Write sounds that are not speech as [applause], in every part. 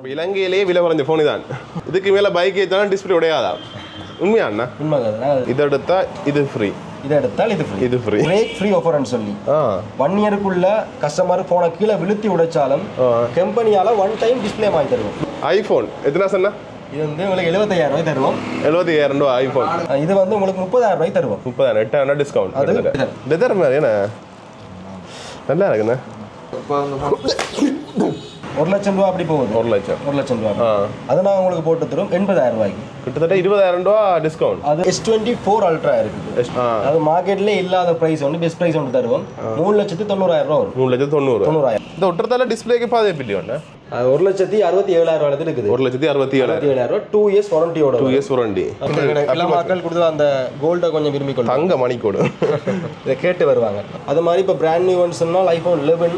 இலங்கையிலேயே விலை குறைஞ்ச ஃபோன் தான் இதுக்கு மேலே பைக் ஏற்றினா டிஸ்பிளே உடையாதா? உண்மையா அண்ணா? நாங்கள் இதை எடுத்தா இது ஃப்ரீ இதை எடுத்தால் இது ஃப்ரீ இது ஃப்ரீ பிரேக் ஃப்ரீ ஆஃபர்னு சொல்லி. ஆ. ஒன் இயருக்குள்ள கஸ்டமர் போனை கீழே விழுத்தி உடைச்சாலும் கம்பெனியால ஒன் டைம் டிஸ்ப்ளே வாங்கி தருவோம். ஐஃபோன் எத்தனை சொன்னா? இது வந்து உங்களுக்கு எழுபத்தையாயிரம் ரூபாய் தருவோம். எழுபத்தி ஐயாயிரம் ரூபா ஐஃபோன் இது வந்து உங்களுக்கு முப்பதாயிரம் ரூபாய் தருவோம். முப்பதாயிரம் எட்டாயிரம் டிஸ்கவுண்ட் அது லெதர் மாதிரி என்ன? நல்லா இருக்குண்ணே. ஒரு லட்சம் ரூபா அப்படி போகுது. ஒரு லட்சம். ஒரு லட்சம் ரூபா. அது நான் உங்களுக்கு போட்டு தரும். எண்பதாயிரம் ரூபாய்க்கு. கிட்டத்தட்ட இருபதாயிரம் ரூபா டிஸ்கவுண்ட் அது எஸ் டுவெண்ட்டி ஃபோர் அல்ட்ரா இருக்குது அது மார்க்கெட்ல இல்லாத பிரைஸ் வந்து பெஸ்ட் பிரைஸ் ஒன்று தருவோம். மூணு லட்சத்து தொண்ணூறாயிரம் ரூபா மூணு லட்சத்து தொண்ணூறு. தொண்ணூறாயிரம். இந்த ஒட்டுறதால டிஸ்பிளேக்கு பாதுகாப்பு இல்லையோண்ணே அது ஒரு லட்சத்தி அறுபத்தி ஏழாயிரம் ரூபாய் இருக்குது. ஒரு லட்சத்தி அறுபத்தி ஏழாயிரம் டூ இயர்ஸ் வாரண்டியோட டூ இயர்ஸ் வாரண்டி மக்கள் கொடுத்து அந்த கோல்டை கொஞ்சம் விரும்பி கொள்ளும் தங்க மணிக்கோடு. [laughs] இதை கேட்டு வருவாங்க. அது மாதிரி இப்போ பிராண்ட் நியூ ஒன் சொன்னால் iPhone eleven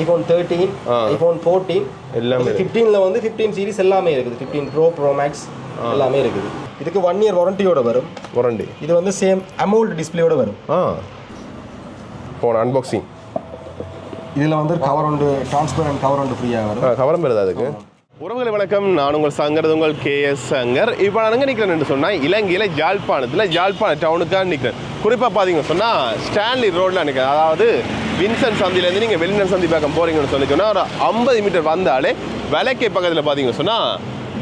iPhone thirteen iPhone fourteen எல்லாமே ஃபிஃப்டீனில் வந்து ஃபிஃப்டீன் சீரிஸ் எல்லாமே இருக்குது. ஃபிஃப்டீன் ப்ரோ ப்ரோ மேக்ஸ் எல்லாமே இருக்குது. இதுக்கு ஒன் இயர் வாரண்டியோட வரும். வாரண்டி இது வந்து சேம் அமௌல்ட் டிஸ்பிளேயோட வரும். ஆ. போன அன்பாக்சிங் இதில் வந்து கவர் ஒன்று டிரான்ஸ்பரண்ட் கவர் ஒன்று ஃப்ரீயாக வரும். கவரம் பெறுதா அதுக்கு? உறவுகளை வணக்கம். நான் உங்கள் சங்கர் உங்கள் கேஎஸ் சங்கர். இப்போ நான் எங்கே நிற்கிறேன்னு சொன்னால் இலங்கையில் ஜாழ்ப்பாணத்தில் ஜாழ்ப்பாண டவுனுக்காக நிற்கிறேன் குறிப்பாக பார்த்தீங்கன்னு சொன்னால் ஸ்டான்லி ரோட்டில் நிற்கிறேன் அதாவது வின்சன் சந்திலேருந்து நீங்கள் வெளிநர் சந்தி பக்கம் போகிறீங்கன்னு சொல்லி சொன்னால் ஒரு ஐம்பது மீட்டர் வந்தாலே விலைக்கே பக்கத்தில் பார்த்தீங்கன்னு சொன்னால்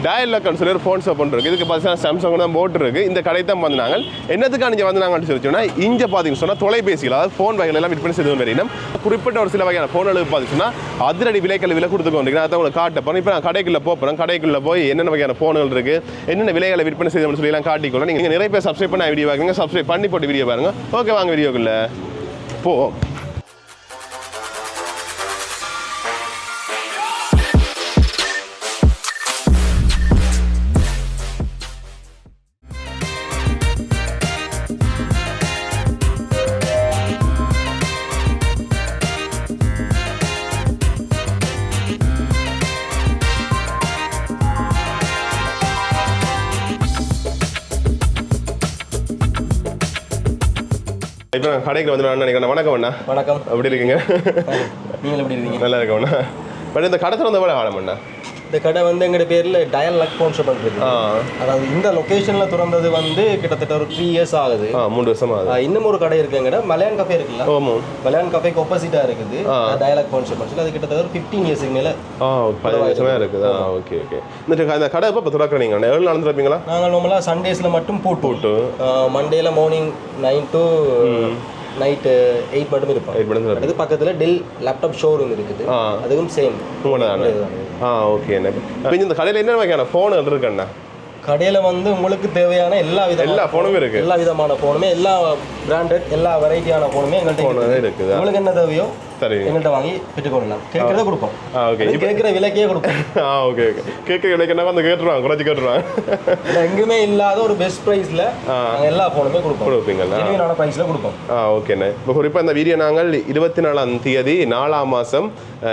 டயல் லக்கன் சொல்லி ஒரு ஃபோன் ஷாப் ஒன்று இருக்குது இதுக்கு பார்த்தீங்கன்னா சாம்சங் தான் போட்டு இருக்குது இந்த கடை தான் வந்தாங்க. என்னத்துக்காக இங்கே வந்தாங்கன்னு சொல்லி சொன்னால் இங்கே பார்த்தீங்கன்னு சொன்னால் தொலைபேசிகள் அதாவது ஃபோன் வகைகள் எல்லாம் விற்பனை செய்து வரையினும் குறிப்பிட்ட ஒரு சில வகையான ஃபோன் அளவு பார்த்தீங்கன்னா அதிரடி விலைகள் விலை கொடுத்து கொண்டிருக்கேன் அதை உங்களுக்கு காட்ட போகிறேன் இப்போ நான் கடைக்குள்ளே போகிறேன் கடைக்குள்ளே போய் என்னென்ன வகையான ஃபோன்கள் இருக்குது என்னென்ன விலைகளை விற்பனை செய்யணும்னு சொல்லி எல்லாம் காட்டிக்கொள்ள நீங்கள் நிறைய பேர் சப்ஸ்கிரைப் பண்ண வீடியோ பாருங்க. சப்ஸ்கிரைப் பண்ணி போட்டு வீடியோ பாருங்கள் ஓகே வாங்க வீடியோக்குள்ளே போ. இப்போ நான் கடைக்கு வந்து நினைக்கிறேன். வணக்கம் அண்ணா. வணக்கம். எப்படி இருக்கீங்க? நீங்கள் எப்படி இருக்கீங்க? நல்லா இருக்கவண்ணா பட் இந்த கடை திறந்த விட ஆழமண்ணா இந்த கடை வந்து எங்களோட பேரில் டயல் லக் ஃபோன் ஷாப் இருக்குது அதாவது இந்த லொக்கேஷனில் திறந்தது வந்து கிட்டத்தட்ட ஒரு த்ரீ இயர்ஸ் ஆகுது. மூணு வருஷமா ஆஹ் இன்னும் ஒரு கடை இருக்கு எங்கட. மலையான் கஃபே இருக்குல்ல? ஆமாம் மலையான் கஃபேக்கு ஆப்போசிட்டா இருக்குது. டயலாக் ஃபோன் ஷாப் சொல்லி அது கிட்டத்தட்ட ஒரு ஃபிஃப்டீன் இயர்ஸ்க்கு மேல பதினஞ்சு வருஷமா இருக்குது. ஓகே ஓகே இந்த கடை எப்போ திறக்கிறீங்க எவ்வளோ நடந்துருப்பீங்களா நாங்கள் நார்மலாக சண்டேஸில் மட்டும் போட்டு. போட்டு. மண்டேல morning nine to night eight மட்டும் இருப்போம் எயிட் மணி நேரம் அது பக்கத்தில் டெல் லேப்டாப் ஷோரூம் இருக்குது. அதுவும் சேம் ஆ ஓகே இப்போ இந்த கடையில் என்ன வகையான ஃபோன் இருக்குண்ணா கடையில் வந்து உங்களுக்கு தேவையான எல்லா விதமான எல்லா ஃபோனுமே இருக்கு. எல்லா விதமான ஃபோனுமே எல்லா பிராண்டட் எல்லா வெரைட்டியான ஃபோனுமே எங்கள்கிட்ட இருக்குது. இருக்குது. உங்களுக்கு என்ன தேவையோ சரி எங்கள்கிட்ட வாங்கி பெற்றுக்கொள்ளலாம். கேட்கறத கொடுப்போம். ஆ ஓகே. அது கேட்குற விலைக்கே கொடுப்போம். ஆ ஓகே ஓகே. கேட்க எனக்கு என்ன வந்து கேட்டுருவாங்க குறைச்சி கேட்டுருவாங்க. எங்குமே இல்லாத ஒரு பெஸ்ட் ப்ரைஸில் எல்லா ஃபோனுமே கொடுப்போம். கொடுப்பீங்களா ஜெனுவினான ப்ரைஸில் கொடுப்போம். ஆ ஓகேண்ணே இப்போ குறிப்பாக இந்த வீடியோ நாங்கள் இருபத்தி நாலாம் தேதி நாலாம் மாதம்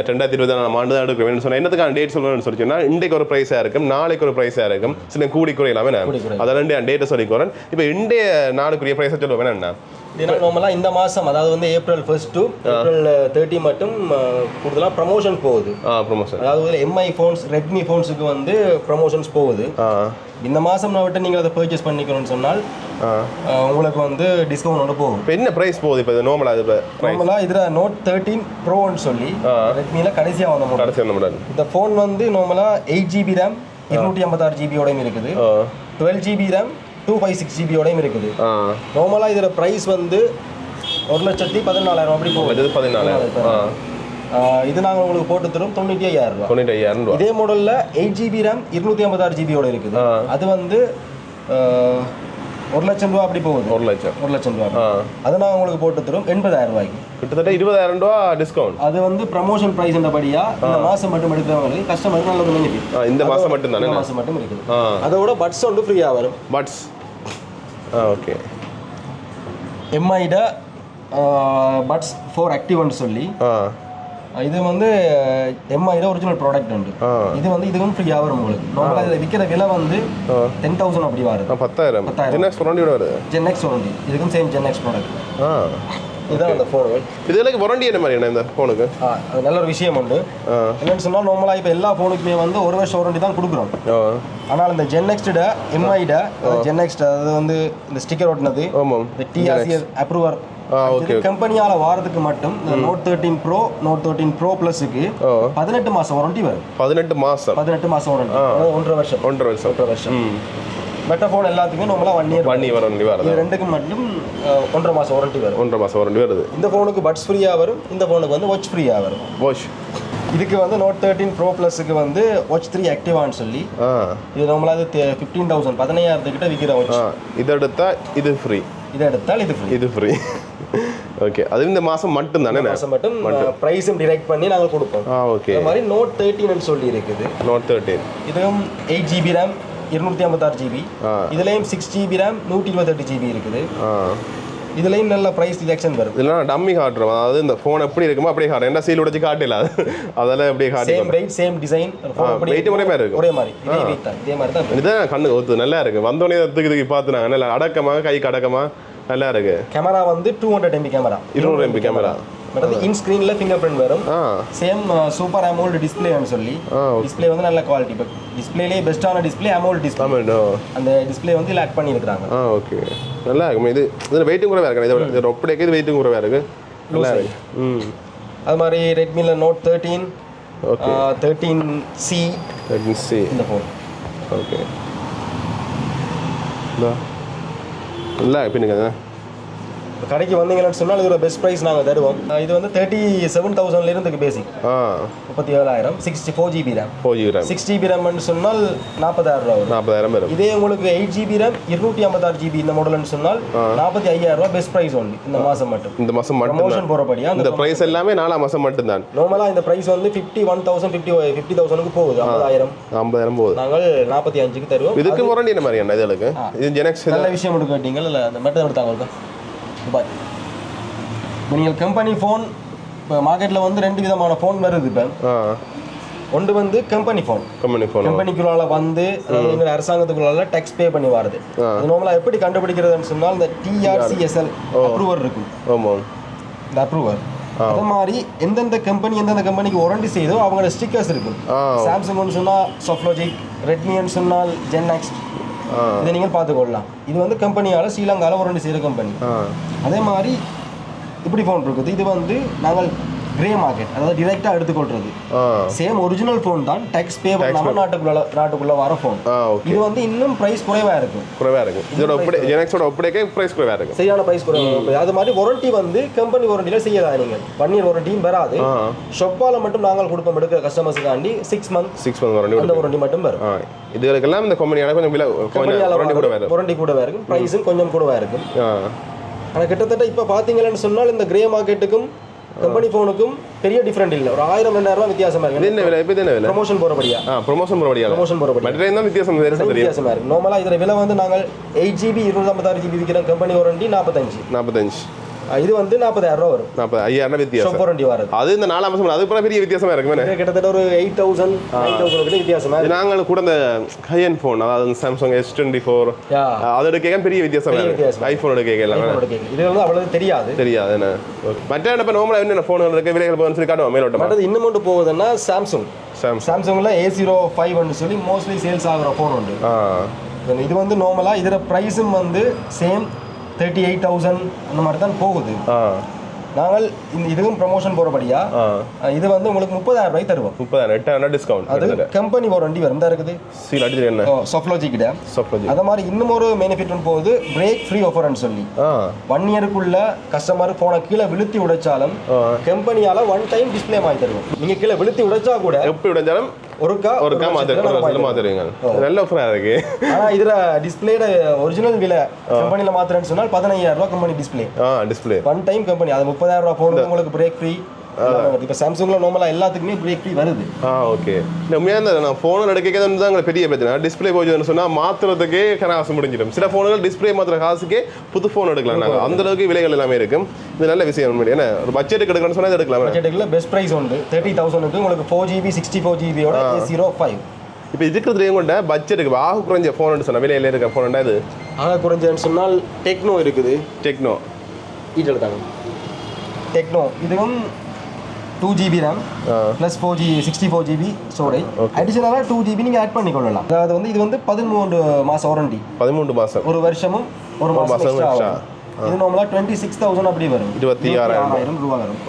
ரெண்டாயிரத்தி இருபத்தி நாலாம் ஆண்டு தான் எடுக்கிறோம். சொன்னால் என்னத்துக்கான டேட் சொல்லணும்னு சொல்லி சொன்னால் இன்றைக்கு ஒரு ப்ரைஸாக இருக்கும் நாளைக்கு ஒரு ப்ரைஸாக இருக்கும். சில கூடி குறையலாமே கூடி குறையலாம். அதை ரெண்டு டேட்டை சொல்லிக்கிறேன் இப்போ இன்றைய நாளுக்குரிய ப்ரைஸை சொல்லுவேன் என்ன? நார்மலாக இந்த மாதம் அதாவது வந்து April first to April thirty மட்டும் கூடுதலாக ப்ரமோஷன் போகுது. ப்ரொமோஷன் அதாவது எம்ஐ ஃபோன்ஸ் ரெட்மி ஃபோன்ஸுக்கு வந்து ப்ரமோஷன்ஸ் போகுது. இந்த மாதம் விட்டு நீங்கள் அதை பர்ச்சேஸ் பண்ணிக்கணும்னு சொன்னால் உங்களுக்கு வந்து டிஸ்கவுண்ட் ஒன்று போகும். இப்போ என்ன ப்ரைஸ் போகுது? இப்போ இது நார்மலாக இது இப்போ நார்மலாக இதில் நோட் தேர்ட்டீன் ப்ரோன்னு சொல்லி ரெட்மியில் கடைசியாக வந்த மாடல் கடைசி வந்த மாடல் இந்த ஃபோன் வந்து நார்மலாக எயிட் ஜிபி ரேம் இருநூற்றி ஐம்பத்தாறு ஜிபியோடையும் இருக்குது. Dual GB RAM two five six ஜிபியோடையும் இருக்குது. நார்மலாக இதோட ப்ரைஸ் வந்து ஒரு லட்சத்தி பதினாலாயிரம் அப்படி போகுது. இது பதினாலாயிரம். இது நாங்கள் உங்களுக்கு போட்டு தரும் தொண்ணூற்றி ஐயாயிரம் ரூபா. தொண்ணூற்றி ஐயாயிரம் ரூபா. இதே மாடலில் எயிட் ஜிபி ரேம் இருநூத்தி ஐம்பத்தாறு ஜிபியோட இருக்குது. அது வந்து ஒரு லட்சம் ரூபா அப்படி போகுது. ஒரு லட்சம். ஒரு லட்சம் ரூபா. அது நாங்கள் உங்களுக்கு போட்டு தரும். எண்பதாயிரம் ரூபாய்க்கு. கிட்டத்தட்ட இருபதாயிரம் ரூபா டிஸ்கவுண்ட் அது வந்து ப்ரமோஷன் ப்ரைஸ் படியா இந்த மாதம் மட்டும் எடுக்கிறவங்களுக்கு கஸ்டமருக்கு நல்ல பெனிஃபிட் இந்த மாதம் மட்டும் தானே மாதம் மட்டும் இருக்குது. அதோட பட்ஸ் வந்து ஃப்ரீயாக வரும். பட்ஸ் ஆ ஓகே. எம்ஐட பட்ஸ் ஃபோர் ஆக்டிவ்னு சொல்லி இது வந்து எம்ஐட ஒரிஜினல் ப்ராடக்ட் உண்டு. இது வந்து இதுவும் ஃப்ரீயாக வரும் உங்களுக்கு. நார்மலாக இதில் விற்கிற விலை வந்து. டென் தௌசண்ட் அப்படி வருது. பத்தாயிரம். பத்தாயிரம். சொரண்டியோட வருது. ஜென் எக்ஸ் ஒன்று இதுக்கும் சேம் ஜென் எக்ஸ் ப்ராடக்ட் ஆ. இதுதான் அந்த ஃபோனுகள் இதுல வாரண்டி என்ன மாதிரி இந்த ஃபோனுக்கு அது நல்ல ஒரு விஷயம் உண்டு. என்னன்னு சொன்னால் நார்மலாக இப்போ எல்லா ஃபோனுக்குமே வந்து ஒரு வருஷம் வாரண்டி தான் கொடுக்குறோம். ஆனால் இந்த ஜென் நெக்ஸ்ட எம்ஐட ஜென் நெக்ஸ்ட் அது வந்து இந்த ஸ்டிக்கர் ஒட்டினது ஆமாம். இந்த டிஆர்சிஎஸ் அப்ரூவர் கம்பெனியால வாரத்துக்கு மட்டும் note thirteen pro note thirteen pro ப்ளஸுக்கு பதினெட்டு மாசம் வாரண்டி வரும். பதினெட்டு மாசம். பதினெட்டு மாசம் வாரண்டி ஒன்றரை வருஷம். ஒன்றரை வருஷம். ஒன்றரை வருஷம். மெட்ட ஃபோன் எல்லாத்துக்குமே நம்மளாம் ஒன் இயர் வண்டி வாரண்டி வருது. இது ரெண்டுக்கும் மட்டும் ஒன்றரை மாசம் வாரண்டி வரும் ஒன்றரை மாசம் வாரண்டி வருது. இந்த ஃபோனுக்கு பட்ஸ் ஃப்ரீயாக வரும் இந்த ஃபோனுக்கு வந்து வாட்ச் ஃப்ரீயாக வரும். வாஷ் இதுக்கு வந்து நோட் தேர்ட்டின் ப்ரோ ப்ளஸுக்கு வந்து வாட்ச் த்ரீ ஆக்டிவான்னு சொல்லி இது நம்மளாவது ஃபிஃப்டீன் தௌசண்ட் பதினையாயிரத்துக்கிட்ட விற்கிற வாட்ச் இது எடுத்தா இது ஃப்ரீ இதை எடுத்தால் இது ஃப்ரீ இது ஃப்ரீ ஓகே அது இந்த மாசம் மட்டும் தானே? மாதம் மட்டும் ப்ரைஸும் டிரெக்ட் பண்ணி நாங்கள் கொடுப்போம். ஓகே இந்த மாதிரி நோட் தேர்ட்டின்னு சொல்லி இருக்குது நோட் தேர்ட்டீன் இதுவும் எயிட் ஜிபி ரேம் இருநூத்தி ஐம்பத்தாறு ஜிபி. இதுலேயும் சிக்ஸ் ஜிபி ரேம் நூற்றி இருபத்தெட்டு ஜிபி இருக்குது. இதுலேயும் நல்ல ப்ரைஸ் டிடக்ஷன் வரும் இதெல்லாம் டம்மி காட்டுறோம் அதாவது இந்த ஃபோன் எப்படி இருக்குமோ அப்படியே காட்டுறோம் என்ன சீல் உடைச்சு காட்டல அது? அதெல்லாம் எப்படியே சேம் காட்டி வெயிட் சேம் டிசைன் weight ஒரே மாதிரி இருக்கும். ஒரே மாதிரி. இதே வெயிட் தான். இதே மாதிரி தான். இதுதான் கண்ணு ஒத்து நல்லா இருக்கு. வந்தோடனே தூக்கி தூக்கி பார்த்துனாங்க நல்லா அடக்கமா கை கடக்கமா நல்லா இருக்கு. கேமரா வந்து டூ ஹண்ட்ரட் எம்பி கேமரா இருநூறு எம்பி கேமரா மற்றது இன் ஸ்க்ரீனில் ஃபிங்கர் பிரிண்ட் வரும். சேம் சூப்பர் அமௌல்டு டிஸ்பிளேன்னு சொல்லி. டிஸ்பிளே வந்து நல்ல குவாலிட்டி இப்போ டிஸ்பிளேலேயே பெஸ்ட்டான டிஸ்பிளே அமௌல்ட் டிஸ்பிளே அந்த டிஸ்பிளே வந்து ஆட் பண்ணியிருக்கிறாங்க. ஆ ஓகே நல்லா இருக்கும். இது இதில் வெயிட்டும் குறைவாக இருக்கு? இதை ஒப்படைக்கு இது வெயிட்டும் குறைவாக இருக்கு? நல்லா இருக்கு. ம். அது மாதிரி ரெட்மியில் note thirteen okay thirteen C me see இந்த ஃபோன் ஓகே நல்லா பின்னுங்க கடைக்கு வந்தீங்கன்னு சொன்னால் இதோட பெஸ்ட் ப்ரைஸ் நாங்கள் தருவோம். இது வந்து தேர்ட்டி செவன் தௌசண்ட்லேருந்து பேசிக் முப்பத்தி ஏழாயிரம். Sixty four GB RAM four GB RAM six GB ரேம்னு சொன்னால் நாற்பதாயிரம் ரூபா நாற்பதாயிரம் வரும். இதே உங்களுக்கு எயிட் ஜிபி ரேம் இருநூற்றி ஐம்பத்தாறு ஜிபி இந்த மாடல்னு சொன்னால் நாற்பத்தி ஐயாயிரம் ரூபா பெஸ்ட் ப்ரைஸ் ஒன்லி இந்த மாதம் மட்டும். இந்த மாதம் மட்டும் ப்ரமோஷன் போகிறபடியா இந்த ப்ரைஸ் எல்லாமே நாலாம் மாதம் மட்டும்தான். நார்மலாக இந்த ப்ரைஸ் வந்து fifty one thousand fifty fifty தௌசண்ட்க்கு போகுது. ஐம்பதாயிரம். ஐம்பதாயிரம் போகுது. நாங்கள் நாற்பத்தி அஞ்சுக்கு தருவோம். இதுக்கு வாரண்டி என்ன மாதிரி என்ன இதுக்கு? இது ஜெனக்ஸ் நல்ல விஷயம் எடுக்க கேட்டீங்க இல்லை அந்த மெட்டர் எடுத்தாங்க இருக்கா பாய் இப்போ நீங்கள் கம்பெனி ஃபோன் இப்போ மார்க்கெட்டில் வந்து ரெண்டு விதமான ஃபோன் வருது இப்போ. ஒன்று வந்து கம்பெனி ஃபோன் கம்பெனி ஃபோன் கம்பெனிக்குள்ளால வந்து எங்கள் அரசாங்கத்துக்குள்ளால டேக்ஸ் பே பண்ணி வருது. அது நார்மலாக எப்படி கண்டுபிடிக்கிறதுன்னு சொன்னால் இந்த டிஆர்சிஎஸ்எல் அப்ரூவர் இருக்கும் ஆமாம் இந்த அப்ரூவர் அது மாதிரி எந்தெந்த கம்பெனி எந்தெந்த கம்பெனிக்கு வாரண்டி செய்தோ அவங்களோட ஸ்டிக்கர்ஸ் இருக்கும் சாம்சங்னு சொன்னால் சாஃப்ட்லாஜிக் ரெட்மின்னு சொன்னால் ஜென் நெக்ஸ்ட் ஆ இதை நீங்கள் பார்த்துக்கொள்ளலாம் இது வந்து கம்பெனியால் ஸ்ரீலங்காவில் வாரண்டி செய்கிற கம்பெனி. அதே மாதிரி இப்படி ஃபோன் இருக்குது. இது வந்து நாங்கள் கிரே மார்க்கெட் அதாவது டிரெக்டாக எடுத்துக்கொள்றது. சேம் ஒரிஜினல் ஃபோன் தான் டேக்ஸ் பே பண்ணாமல் நாட்டுக்குள்ள நாட்டுக்குள்ள வர ஃபோன் இது வந்து இன்னும் ப்ரைஸ் குறைவாக இருக்கும் குறைவாக இருக்கு. இதோட ஜெனக்ஸோட ஒப்படைக்கே ப்ரைஸ் குறைவாக இருக்கு. சரியான ப்ரைஸ் குறைவாக அது மாதிரி வாரண்டி வந்து கம்பெனி வாரண்டியில் செய்யலாம் நீங்கள் ஒன் இயர் வாரண்டியும் வராது ஷொப்பால் மட்டும் நாங்கள் கொடுப்போம் எடுக்கிற கஸ்டமர்ஸுக்காண்டி six month six month warranty அந்த வாரண்டி மட்டும் வரும். ஆ. இதுகளுக்கெல்லாம் இந்த கம்பெனியால கொஞ்சம் விலை கொஞ்சம் கூட வேறு வாரண்டி கூட இருக்கும். ப்ரைஸும் கொஞ்சம் கூட இருக்கும். ஆனால் கிட்டத்தட்ட இப்போ பார்த்தீங்கன்னு சொன்னால் இந்த கிரே மார்க்கெட்டுக்கும் கம்பெனி ஃபோனுக்கும் பெரிய டிஃப்ரெண்ட் இல்லை. ஒரு ஆயிரம் ரெண்டாயிரம் ரூபாய் வித்தியாசமா இருக்கு. என்ன விலை? இப்போ என்ன விலை? ப்ரொமோஷன் போகிறபடியா ஆ ப்ரொமோஷன் போகிறபடியா ப்ரொமோஷன் போகிறபடியா மற்ற தான் வித்தியாசம் தெரியும் வித்தியாசமா இருக்கு. நார்மலாக இதில் விலை வந்து நாங்கள் எயிட் ஜிபி இருநூத்தம்பத்தாறு ஜிபி விற்கிற கம்பெனி வாரண்டி நாற்பத்தஞ்சு நாற்பத்தஞ்சு இது வந்து நாற்பதாயிரம் ரூபா வரும். நாற்பது ஐயாயிரம் வித்தியாசம். ஷொப் வாரண்டி வரது. அது இந்த நாலாம் மாதம் அது பெரிய வித்தியாசமா இருக்குமே கிட்டத்தட்ட ஒரு எயிட் தௌசண்ட் நைன் தௌசண்ட் வித்தியாசமா இது நாங்கள் கூட இந்த ஹையன் ஃபோன் அதாவது சாம்சங் எஸ் டுவெண்ட்டி ஃபோர் யா. அது எடுக்க பெரிய வித்தியாசம். ஐஃபோன் எடுக்க எல்லாம். இது வந்து அவ்வளவு தெரியாது. தெரியாது என்ன? மற்ற இப்போ நார்மலாக என்னென்ன ஃபோன்கள் இருக்கு விலைகள் போகணும்னு சொல்லி காட்டுவோம் மேலோட்டமா. மற்றது இன்னும் ஒன்று போகுதுன்னா சாம்சங் சாம்சங் சாம்சங்கில் ஏ ஜீரோ ஃபைவ் சொல்லி மோஸ்ட்லி சேல்ஸ் ஆகிற ஃபோன் உண்டு. இது வந்து நார்மலாக இதோட ப்ரைஸும் வந்து சேம் தேர்ட்டி எயிட் தௌசண்ட் அந்த மாதிரி தான் போகுது. ஆ. நாங்கள் இந்த இதுவும் ப்ரமோஷன் போகிறபடியா ஆ. இது வந்து உங்களுக்கு முப்பதாயிரம் ரூபாய் தருவோம். முப்பதாயிரம் எட்டாயிரம் டிஸ்கவுண்ட் அது கம்பெனி வாரண்டி வரும் தான் இருக்குது. சீல் அடிச்சு என்ன? சொஃப்லோஜி கிட்ட. சொப்பதி அதே மாதிரி இன்னும் ஒரு பெனிஃபிட் போகுது பிரேக் ஃப்ரீ ஆஃபர்னு சொல்லி. ஒன் இயருக்குள்ள கஸ்டமர் போன கீழே விழுத்தி உடைச்சாலும். கம்பெனியால ஒன் டைம் டிஸ்ப்ளே மாத்தி தருவோம். நீங்க கீழே விழுத்தி உடைச்சா கூட எப்படி விடைஞ்சாலும் ஒருக்கா ஒரு கா மாத்திர மாத்திருவீங்க நல்ல ஆஃபராக இருக்கு. ஆனா இதுல டிஸ்பிளேட ஒரிஜினல் விலை கம்பெனில மாத்திரன்னு சொன்னால் பதினையாயிரம் ரூபாய் கம்பெனி டிஸ்ப்ளே ஆ டிஸ்பிளே ஒன் டைம் கம்பெனி அது முப்பதாயிரம் ரூபாய் போனுக்கு உங்களுக்கு பிரேக் ஃப்ரீ இப்போ சாம்சங்ல நார்மலா எல்லாத்துக்குமே பிரேக் வருது. ஆ ஓகே. உண்மையாக இந்த நான் ஃபோனில் எடுக்கிறது தான் பெரிய பிரச்சனை. டிஸ்பிளே போச்சுன்னு சொன்னால் மாற்றுறதுக்கே காசு முடிஞ்சிடும். சில ஃபோனுகள் டிஸ்பிளே மாற்றுற காசுக்கே புது ஃபோன் எடுக்கலாம் நாங்கள் அந்த அளவுக்கு விலைகள் எல்லாமே இருக்கும். இது நல்ல விஷயம் என்ன? ஒரு பட்ஜெட்டுக்கு எடுக்கணும்னு சொன்னால் எடுக்கலாம். பட்ஜெட்டுக்குள்ள பெஸ்ட் பிரைஸ் உண்டு. தேர்ட்டி தௌசண்ட்க்கு உங்களுக்கு ஃபோர் ஜிபி சிக்ஸ்டி ஃபோர் ஜிபியோட ஜீரோ ஃபைவ் இப்போ இருக்கிறது எங்கள்கிட்ட பட்ஜெட்டுக்கு ஆக குறைஞ்ச ஃபோன் சொன்ன விலையில இருக்க ஃபோன் இது? ஆக குறைஞ்சதுன்னு சொன்னால் டெக்னோ இருக்குது. டெக்னோ ஈட் எடுத்தாங்க டெக்னோ இதுவும் two GB RAM plus four G sixty four GB storage. அடிஷனலாக two GB நீங்கள் ஆட் பண்ணிக்கொள்ளலாம். அதாவது வந்து இது வந்து பதிமூன்று மாதம் வாரண்டி பதிமூன்று மாதம் ஒரு வருஷமும் ஒரு மாதம் இது நார்மலாக டுவெண்ட்டி சிக்ஸ் தௌசண்ட் அப்படி வரும். இருபத்தி ஆறாயிரம். ரூபா வரும்.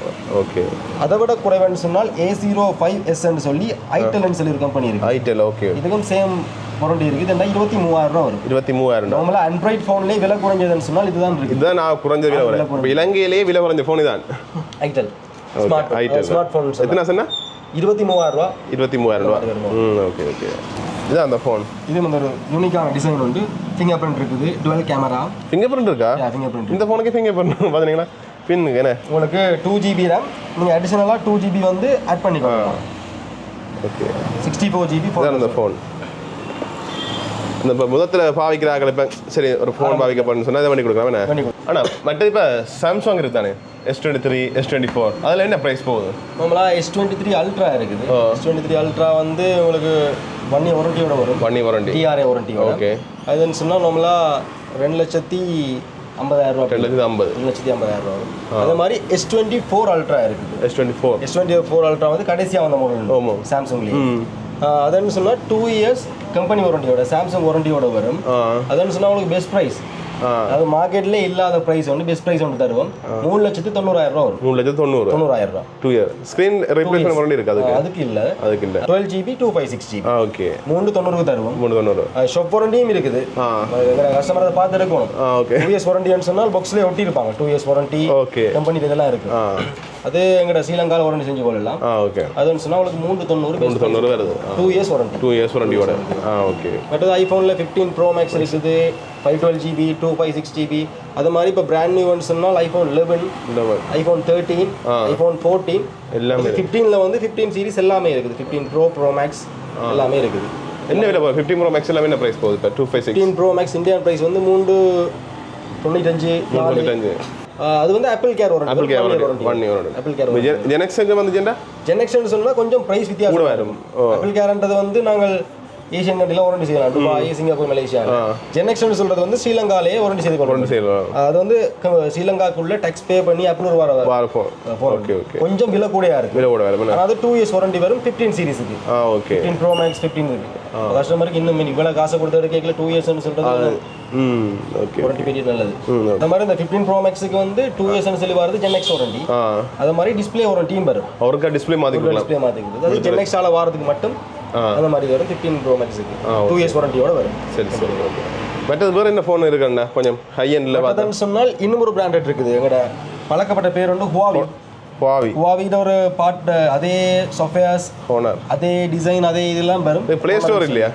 ஓகே அதை விட குறைவுன்னு சொன்னால் ஏ ஜீரோ ஃபைவ் எஸ்ன்னு சொல்லி ஐட்டல்னு சொல்லி ஒரு கம்பெனி இருக்கு. ஐடெல் ஓகே இதுக்கும் சேம் வாரண்டி இருக்குது இதுனா இருபத்தி மூவாயிரம் ரூபா வரும். இருபத்தி மூவாயிரம் நார்மலாக ஆண்ட்ராய்ட் ஃபோன்லேயே விலை குறைஞ்சதுன்னு சொன்னால் இதுதான் இருக்குது இதுதான் நான் குறைஞ்ச விலை. இப்போ இலங்கையிலேயே விலை குறைஞ்ச ஃபோன் தான் ஐட்டல் ஸ்மார்ட் ஸ்மார்ட் ஃபோன் எத்தனை சொன்னா? இருபத்தி மூவாயிரம் ரூபா. இருபத்தி மூவாயிரம் ரூபா. ஓகே ஓகே இதுதான் அந்த ஃபோன் இது வந்து ஒரு யூனிக்கான டிசைன் உண்டு. ஃபிங்கர் பிரிண்ட் இருக்குது. டுவெல் கேமரா ஃபிங்கர் பிரிண்ட் இருக்கா? ஃபிங்கர் பிரிண்ட் இந்த ஃபோனுக்கு ஃபிங்கர் பிரிண்ட் பார்த்தீங்கன்னா பின் என்ன? உங்களுக்கு டூ ஜிபி ரேம் நீங்கள் அடிஷனலாக டூ ஜிபி வந்து ஆட் பண்ணிக்கலாம். ஓகே சிக்ஸ்டி ஃபோர் ஜிபி அந்த ஃபோன் இந்த இப்போ முதத்தில் பாவிக்கிறாங்க இப்போ சரி ஒரு ஃபோன் பாவிக்க போறேன்னு சொன்னால் இதை பண்ணி கொடுக்கலாம் என்ன? ஆனால் மற்ற இப்போ சாம்சங் இருக்கு தானே S twenty three S twenty four அதில் என்ன ப்ரைஸ் போகுது? நார்மலாக எஸ் டுவெண்ட்டி த்ரீ அல்ட்ரா இருக்குது. எஸ் டுவெண்ட்டி த்ரீ அல்ட்ரா வந்து உங்களுக்கு ஒன் இயர் வாரண்டியோட வரும். பண்ணி வாரண்டி டிஆர்ஏ வாரண்டியோட ஓகே அதுன்னு சொன்னால் நார்மலாக ரெண்டு லட்சத்தி ஐம்பதாயிரம் ரூபா ரெண்டு லட்சத்து ஐம்பது. ரெண்டு லட்சத்தி ஐம்பதாயிரம் ரூபா அதே மாதிரி எஸ் டுவெண்ட்டி ஃபோர் அல்ட்ரா இருக்குது. S twenty four S twenty four ultra வந்து கடைசியாக வந்த மாடல். சாம்சங்லேயே அதுன்னு சொன்னால் டூ இயர்ஸ் கம்பெனி வாரண்டியோட சாம்சங் வாரண்டியோட வரும். ஆ. அதுன்னு சொன்னால் உங்களுக்கு பெஸ்ட் ப்ரைஸ் அது மார்க்கெட்ல இல்லாத ப்ரைஸ் வந்து பெஸ்ட் ப்ரைஸ் ஒன்று தருவோம். மூணு லட்சத்து தொண்ணூறாயிரம் ரூபா மூணு லட்சத்து தொண்ணூறு. தொண்ணூறாயிரம் ரூபா. Two year screen replacement warranty இருக்கு அதுக்கு? அதுக்கு இல்லை. அதுக்கு இல்லை. Twelve GB two five six GB okay மூணு தொண்ணூறுக்கு தருவோம். மூணு தொண்ணூறு. ஷாப் வாரண்டியும் இருக்குது. கஸ்டமர் அதை பார்த்து எடுக்கணும். ஓகே டூ இயர்ஸ் வாரண்டின்னு சொன்னால் பாக்ஸ்லேயே ஒட்டியிருப்பாங்க. Two years warranty okay company இதெல்லாம் இருக்கு. அது எங்கட ஸ்ரீலங்காவில் வாரண்டி செஞ்சு கொள்ளலாம். ஆ ஓகே அதுன்னு சொன்னால் உங்களுக்கு மூணு தொண்ணூறு மூணு தொண்ணூறு வருது. Two years warranty two years வாரண்டியோட ஆ ஓகே மற்றது ஐஃபோனில் ஃபிஃப்டீன் ப்ரோ மேக்ஸ் இருக்குது. Five twelve GB two five six GB அது மாதிரி இப்போ பிராண்ட் நியூ சொன்னால் iPhone eleven iPhone thirteen. IPhone fourteen எல்லாமே ஃபிஃப்டீனில் வந்து ஃபிஃப்டீன் சீரிஸ் எல்லாமே இருக்குது. ஃபிஃப்டீன் ப்ரோ ப்ரோ மேக்ஸ் எல்லாமே இருக்குது. என்ன விலை போகுது? ஃபிஃப்டி ப்ரோ மேக்ஸ் எல்லாமே என்ன ப்ரைஸ் போகுது? இப்போ two five six fifteen pro max Indian price வந்து மூன்று தொண்ணூத்தஞ்சு நாலு அது வந்து ஆப்பிள் கேர் வரும் Apple care warranty one year Apple care warranty ஜெனக்ஸுக்கு வந்துச்சுண்டா ஜெனக்ஷன் சொன்னால் கொஞ்சம் ப்ரைஸ் வித்தியாசம் கூட வரும் ஆப்பிள் கேர்ன்றது வந்து நாங்கள் ஏசியன் கண்ட்ரியில் வாரண்டி செய்யலாம். Dubai Singapore Malaysia. ஜெனக்ஷன் சொல்றது வந்து ஸ்ரீலங்காலேயே வாரண்டி செய்து ரெண்டு செய்யலாம் அது வந்து ஸ்ரீலங்காக்குள்ள டேக்ஸ் பே பண்ணி அப்ரூவ் வர. ஓகே ஓகே கொஞ்சம் விலை கூடயா இருக்கு. விலை கூட என்ன அதாவது டூ இயர்ஸ் வாரண்டி வரும் fifteen சீரிஸுக்கு okay fifteen pro max fifteen இருக்கு. கஸ்டமருக்கு இன்னும் இவ்வளோ காசை கொடுத்து கேட்கல டூ இயர்ஸ்னு சொல்றது ஓகே வாரண்டி பீரியட் நல்லது. அந்த மாதிரி இந்த ஃபிஃப்டீன் ப்ரோ மேக்ஸுக்கு வந்து டூ இயர்ஸ்னு சொல்லி வரது ஜென்எக்ஸ் வாரண்டி அது மாதிரி டிஸ்பிளே வாரண்டியும் வரும். அவருக்கா டிஸ்பிளே கொடுக்கலாம். டிஸ்பிளே மாற்றிக்கிறது அது ஜென்எக்ஸால வாரத்துக்கு மட்டும். அந்த மாதிரி வரும் ஃபிஃப்டீன் ப்ரோ மேக்ஸுக்கு டூ இயர்ஸ் வாரண்டியோட வரும். சரி சரி ஓகே மற்றது வேறு என்ன ஃபோன் இருக்குண்ணா கொஞ்சம் ஹை எண்டில் பார்த்தா. அதன்னு சொன்னால் இன்னும் ஒரு பிராண்டட் இருக்குது. எங்களோட பழக்கப்பட்ட பேர் வந்து ஹுவாவி பாவி ஹுவாவிட ஒரு பார்ட் அதே சாஃப்ட்வேர்ஸ் ஹோனர் அதே டிசைன் அதே இதெல்லாம் வரும். ப்ளே ஸ்டோர் இல்லையா?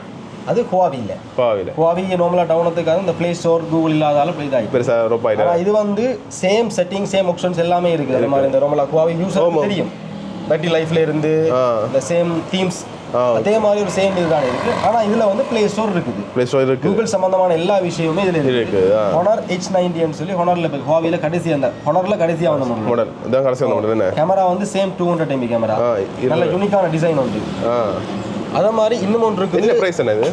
அது ஹுவாவி இல்லை பாவியில் ஹுவாவி நார்மலாக டவுனத்துக்காக இந்த ப்ளே ஸ்டோர் கூகுள் இல்லாதால இதாகி பெருசாக ரொம்ப இது வந்து சேம் செட்டிங் சேம் ஆப்ஷன்ஸ் எல்லாமே இருக்குது. அது மாதிரி இந்த நார்மலாக ஹுவாவி யூஸர் தெரியும். பேட்டரி லைஃப்ல இருந்து. இந்த சேம் தீம்ஸ். அதே மாதிரி ஒரு சேம் இதுதான் இருக்கு. ஆனால் இதில் வந்து ப்ளே ஸ்டோர் இருக்குது. ப்ளே ஸ்டோர் இருக்குது கூகுள் சம்பந்தமான எல்லா விஷயமுமே இதில் இருக்கு. ஹொனர் ஹெச் நைன்டின்னு சொல்லி ஹொனர்ல ஹுவாவில கடைசி அந்த ஹொனர்ல கடைசியாக வந்த மாடல் மாடல் இதான் கடைசி வந்த மாடல் என்ன? கேமரா வந்து same two hundred MP camera நல்ல யூனிக்கான டிசைன் உண்டு. ஆ. அதே மாதிரி இன்னும் ஒன்று இருக்குது. என்ன ப்ரைஸ் என்ன இது?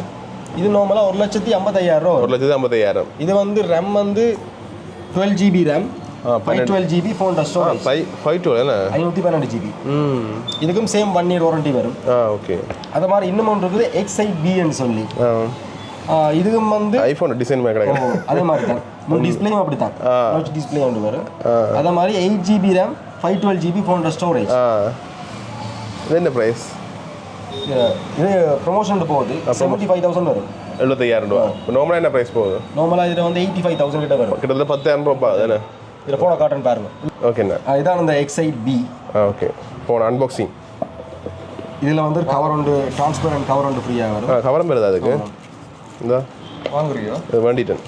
இது நார்மலாக ஒரு லட்சத்தி ஐம்பத்தையாயிரம் ரூபா ஒரு லட்சத்து ஐம்பத்தையாயிரம். இது வந்து ரேம் வந்து twelve GB RAM five twelve GB phone storage five five two என்ன? ஐநூற்றி பன்னெண்டு ஜிபி ம். இதுக்கும் சேம் ஒன் இயர் வாரண்டி வரும். ஆ ஓகே. அது மாதிரி இன்னும் ஒன்று இருக்குது எக்ஸ் ஐ பின்னு சொல்லி. இதுக்கும் வந்து ஐஃபோன் டிசைன் கிடைக்கும் அதே மாதிரி தான். முன் டிஸ்பிளேயும் அப்படி தான் ஆ. டிஸ்பிளே ஒன்று வரும். அதே மாதிரி eight GB RAM five twelve GB phone storage இது என்ன ப்ரைஸ் இது ப்ரொமோஷன் போகுது. செவன்ட்டி ஃபைவ் தௌசண்ட் வரும். எழுபத்தையாயிரம் ரூபா நார்மலாக என்ன ப்ரைஸ் போகுது? நார்மலாக இதில் வந்து எயிட்டி ஃபைவ் தௌசண்ட் கிட்ட வரும். கிட்டத்தட்ட பத்தாயிரம் ரூபா தானே இதில் ஃபோனை காட்டன் பாருங்க. ஓகேண்ணா இதான் அந்த excite B okay phone unboxing இதில் வந்து கவர் உண்டு டிரான்ஸ்பரண்ட் கவர் உண்டு ஃப்ரீயாக வரும். கவரம் வருதா அதுக்கு? இந்த. வாங்குறியோ? இது வேண்டிட்டேன்.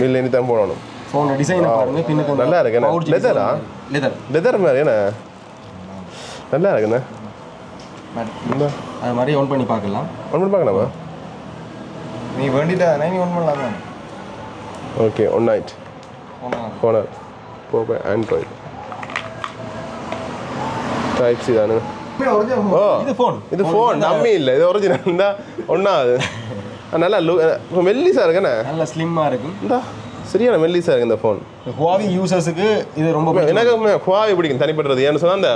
மில் இனி தான் போடணும். ஃபோன் டிசைனை பாருங்க பின்னுக்கு நல்லா இருக்கு ஆ? லெதர் லெதர் மாதிரி என்ன? நல்லா இருக்குண்ணே. அது மாதிரி ஆன் பண்ணி பார்க்கலாம். ஒன் பண்ணி பார்க்கலாமா? நீ வேண்டிட்டா நீ ஒன் பண்ணலாம். ஓகே ஒன் நைட் ஃபோனர் போக ஆண்ட்ராய்டு டைப் சி தானே ஓ இது ஃபோன் இது ஃபோன் டம்மி இல்லை இது ஒரிஜினல் இந்த ஒன்றா அது நல்லா லு மெல்லிஸாக இருக்குண்ணே. நல்ல ஸ்லிம்மாக இருக்கும் இந்த சரியான மெல்லிஸாக இருக்கு இந்த ஃபோன் ஹுவாவி யூசர்ஸுக்கு இது ரொம்ப. எனக்கு ஹுவாவி பிடிக்கும் தனிப்பட்டது. ஏன்னு சொன்னால் அந்த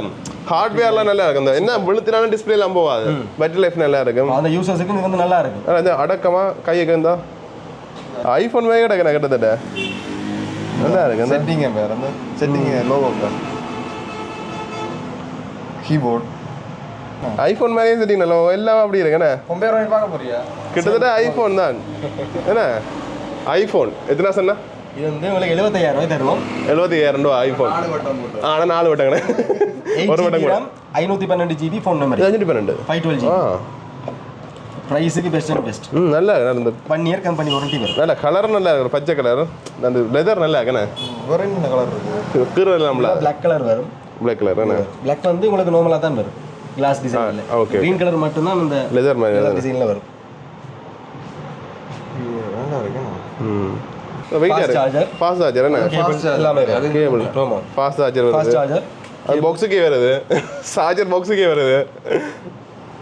ஹார்ட்வேர்லாம் நல்லா இருக்கு அந்த என்ன வெளுத்தினாலும் டிஸ்பிளேலாம் போகாது. பேட்டரி லைஃப் நல்லா இருக்கும். அந்த யூசர்ஸுக்கு இது வந்து நல்லா இருக்கு ஆனா இந்த அடக்கமாக கையை இருந்தா ஐஃபோன் வேக கிடக்கு கிட்டத்தட்ட. நல்லா இருக்கு செட்டிங்க பேர் அந்த செட்டிங் லோகோ பேர் கீபோர்ட் ஐஃபோன் மாதிரியே செட்டிங் நல்லா எல்லாம் அப்படி இருக்குண்ணே கம்பேர் பண்ணி பார்க்க போறியா? கிட்டத்தட்ட ஐஃபோன் தான். என்ன? ஐஃபோன் எத்தனை சொன்னா? இது வந்து உங்களுக்கு எழுபத்தையாயிரம் ரூபாய் தருவோம். போட்டு. ஆனால் நாலு வட்டங்கண்ணே ஒரு வட்டம் ஐநூற்றி பன்னெண்டு ஜிபி ஃபோன் மெமரி இது அஞ்சு பன்னெண்டு ஃபைவ் டுவெல் ஜிபி ப்ரைஸுக்கு பெஸ்ட் அண்ட் பெஸ்ட் ம் நல்லா இருக்கு இந்த ஒன் இயர் கம்பெனி வாரண்டி வரும் நல்ல கலர் நல்லா இருக்கு பச்சை கலர் அந்த லெதர் நல்லா இருக்குண்ணே வேற என்ன கலர் இருக்கு கீரை நம்மள பிளாக் கலர் வரும் பிளாக் கலர் என்ன பிளாக் வந்து உங்களுக்கு நார்மலாக தான் வரும் கிளாஸ் டிசைனில் ஆ, okay. க்ரீன் கலர் மட்டும்தான் அந்த லெதர் மாதிரி லெதர் டிசைனில் வரும் நல்லா இருக்கு ம் charger. இருக்கு ஃபாஸ்ட் சார்ஜர் என்ன எல்லாமே வரும் கேபிள் ஃபாஸ்ட் சார்ஜர் ஃபாஸ்ட் வருது சார்ஜர் அது பாக்ஸுக்கே வருது சார்ஜர் பாக்ஸுக்கே வருது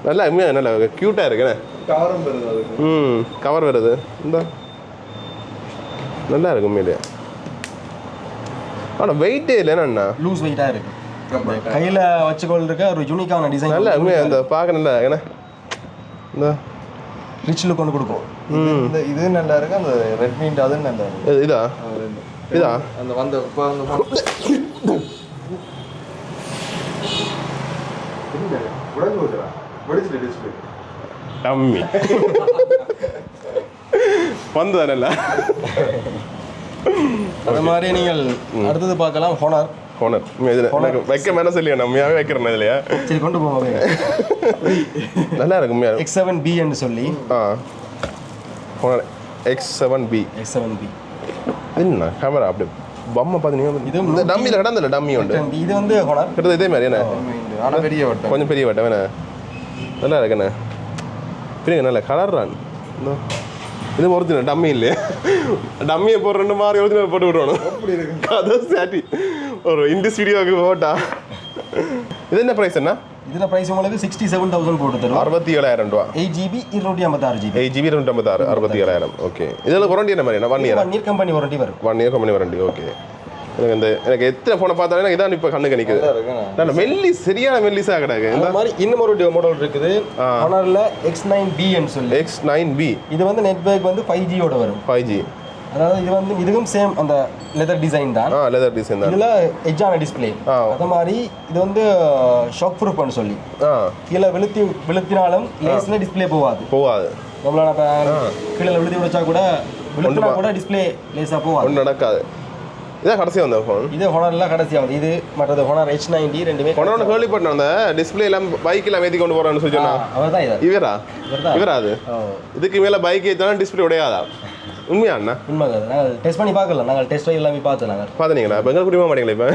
நல்லா உண்மையாக நல்லா க்யூட்டாக இருக்குண்ணே கவரும் வருது ம் கவர் வருது. இந்த. நல்லா இருக்கு உண்மையிலே ஆனால் வெயிட்டே இல்லைண்ணா லூஸ் வெயிட்டாக இருக்கு. கையில் வச்சுக்கொள்ள இருக்க ஒரு யூனிக்கான டிசைன் நல்லா உண்மையாக அந்த பார்க்க நல்லா என்ன? இந்த. ரிச் லுக் ஒன்று கொடுக்கும். இந்த இது நல்லா இருக்கு அந்த ரெட்மி அது நல்லா இருக்கு. இது- இதா? அந்த வந்த இப்போ அந்த போச்சுடா. வெடிச்சிட்டு display. டம்மி வந்து தானே அது மாதிரி நீங்கள் அடுத்தது பார்க்கலாம் ஹோனர் ஹோனர் இதில் எனக்கு வைக்க மேலே சொல்லி உண்மையாகவே வைக்கிறேன் இதுலையா? சரி கொண்டு போவோம் நல்லா இருக்கு உண்மையாக எக்ஸ் செவன் பின்னு சொல்லி. ஆ. Honor X seven B X seven B என்ன? கேமரா அப்படி பொம்மை பார்த்தீங்கன்னா இது இந்த டம்மியில் கடந்தில்ல டம்மி உண்டு. இது வந்து ஹோனர் கிட்டத்தட்ட இதே மாதிரி என்ன? பெரிய வட்டம். கொஞ்சம் பெரிய வட்டம் வேணா நல்லா இருக்குண்ணே பிரிங்க நல்ல கலர் தான். இந்த. இது ஒரிஜினல் டம்மி இல்லையே. டம்மியை போடுற ரெண்டு மாதிரி ஒரிஜினல் போட்டு இருக்கு? கதை சாட்டி. ஒரு இண்டிஸ் வீடியோவுக்கு போட்டா. இது என்ன ப்ரைஸ் என்ன இதில் ப்ரைஸ் உங்களுக்கு சிக்ஸ்டி செவன் தௌசண்ட் போட்டு தரும் அறுபத்தி ஏழாயிரம் ரூபா. எயிட் ஜிபி இருநூற்றி ஐம்பத்தாறு ஜிபி எயிட் ஜிபி ரெண்டு ஐம்பத்தாறு அறுபத்தி ஏழாயிரம். ஓகே இதில் வாரண்டி என்ன மாதிரி? என்ன one year one year company warranty வரும். One year company warranty okay எனக்கு இந்த எனக்கு எத்தனை ஃபோனை பார்த்தாலும் எனக்கு இதான் இப்போ கண்ணுக்கு நிற்குது. நான் மெல்லி சரியான மெல்லிஸாக கிடக்கு. இந்த மாதிரி இன்னும் ஒரு மாடல் இருக்குது. ஹோனரில் எக்ஸ் நைன் பின்னு சொல்லி. எக்ஸ் நைன் பி இது வந்து நெட்ஒர்க் வந்து ஃபைவ் ஜியோட வரும். ஃபைவ் ஜி அதாவது இது வந்து இதுவும் சேம் அந்த லெதர் டிசைன் தான். ஆ லெதர் டிசைன் தான். இதுல எட்ஜான டிஸ்ப்ளே. அது மாதிரி இது வந்து ஷாக் ப்ரூஃப்னு சொல்லி. கீழே விழுத்தி விழுத்தினாலும் லேஸ்ல டிஸ்ப்ளே போகாது. போகாது. நம்மளால கீழே விழுத்தி விடுச்சா கூட விழுத்தினா கூட டிஸ்ப்ளே லேஸாக போகாது. நடக்காது. இதான் கடைசி வந்த ஃபோன் இது ஹொனர்லாம் கடைசியாகுது இது மற்றது ஹொனர் ஹெச் நைன்டி ரெண்டுமே கொண்டோட கேள்விப்பட்டேன் அந்த டிஸ்பிளே எல்லாம் பைக் எல்லாம் ஏற்றி கொண்டு போறான்னு சொல்லி அவர் தான் இவரா. இவரா? அது? இதுக்கு மேல பைக் ஏற்றினா டிஸ்பிளே உடையாதா? உண்மையா அண்ணா? உண்மை நாங்கள் டெஸ்ட் பண்ணி பார்க்கல. நாங்கள் டெஸ்ட் எல்லாமே பார்த்தோம் நாங்கள் பார்த்தீங்களா இப்போ எங்களுக்கு புரியுமா மாட்டீங்களா இப்போ.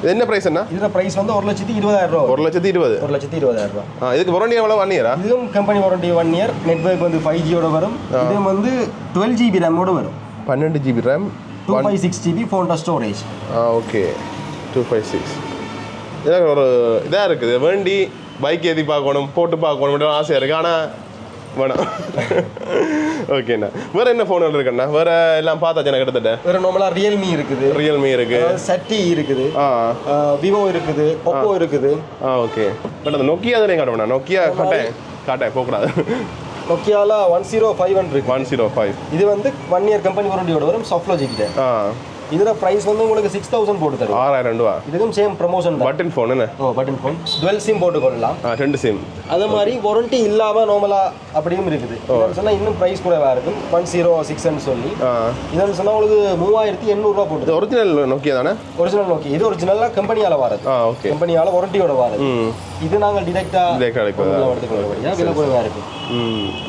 இது என்ன ப்ரைஸ் என்ன இதில் ப்ரைஸ் வந்து ஒரு லட்சத்தி இருபதாயிரம் ரூபா ஒரு லட்சத்தி இருபது. ஒரு லட்சத்தி இருபதாயிரம் ரூபா. ஆ இதுக்கு வாரண்டி எவ்வளோ ஒன் இயரா இதுவும் company warranty one year network வந்து ஃபைவ் ஜியோட வரும். இதுவும் வந்து டுவெல் ஜிபி ரேமோட வரும். பன்னெண்டு GB RAM two five six GB phone storage okay. Two five six இதாக ஒரு இதாக இருக்குது வேண்டி பைக் ஏற்றி பார்க்கணும் போட்டு பார்க்கணும் ஆசையாக [laughs] இருக்குது ஆனால் வேணாம். ஓகேண்ணா வேறு என்ன ஃபோன் இருக்குண்ணா? வேறு எல்லாம் பார்த்தாச்சு எனக்கு கிட்டத்தட்ட? வேறு நார்மலாக ரியல்மி இருக்குது. ரியல்மி இருக்குது. சட்டி இருக்குது விவோ இருக்குது. ஒப்போ இருக்குது. ஆ ஓகே பட் அந்த நொக்கியா தானே காட்டுவேண்ணா? நொக்கியா காட்டேன். காட்டேன் போகக்கூடாது. நொக்கியால ஒன் ஜீரோ ஃபைவ் இருக்கு ஒன் ஜீரோ ஃபைவ் இது வந்து ஒன் இயர் கம்பெனி வாரண்டியோட வரும் சாஃப்ட்லோ கிட்ட. ஆ. இதில் ப்ரைஸ் வந்து உங்களுக்கு சிக்ஸ் தௌசண்ட் போட்டு தரும் ஆறாயிரம் ரூபா. இதுக்கும் சேம் ப்ரமோஷன் பட்டன் ஃபோன் என்ன? ஓ பட்டன் ஃபோன் டுவெல் சிம் போட்டுக்கொள்ளலாம் ஆ ரெண்டு சிம் அது மாதிரி வாரண்டி இல்லாமல் நார்மலாக அப்படியும் இருக்குது. சொன்னால் இன்னும் ப்ரைஸ் கூடவா இருக்கும்? ஒன் ஜீரோ சிக்ஸ்ன்னு சொல்லி. இதுன்னு சொன்னால் உங்களுக்கு மூவாயிரத்தி எண்ணூறுரூவா போட்டு ஒரிஜினல் நோக்கியா தானே? ஒரிஜினல் ஓகே இது ஒரிஜினலாக கம்பெனியால் வரது. கம்பெனியால் வாரண்டியோட வரது. இது நாங்கள் எடுக்கிறதா? எடுத்துக்கொள்ளபடியா விலை குறைவாக இருக்கும்? ம்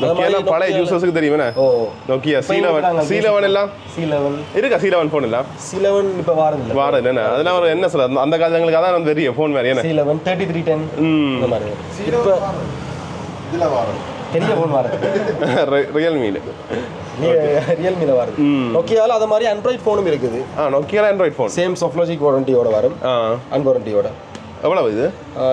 நோக்கியாலாம் பழைய யூசர்ஸுக்கு தெரியுமே ஓ. நோக்கியா சி லெவன் இருக்கிறாங்க சி லெவன் எல்லாம் சி லெவன் இருக்கா? சி லெவன் ஃபோன் எல்லாம் சி லெவன் இப்போ வாரதில்லை. வாரம் என்ன? அதெல்லாம் ஒரு என்ன சொல்ல அந்த காலங்களுக்கு அதான் வந்து தெரியும் ஃபோன் மாதிரி என்ன? C eleven thirty three ten ம். இந்த மாதிரி. இப்போ இதுல வரும் பெரிய ஃபோன் வரது. ரியல்மியில் ரியல்மியில் வருது. அது மாதிரி ஆண்ட்ராய்ட் ஃபோனும் இருக்குது. ஆ நோக்கியால ஆண்ட்ராய்ட் ஃபோன் சேம் சாஃப்ட்லாஜிக் வாரண்டியோட வரும். ஆ. அன்வாரண்டியோட எவ்வளவு இது?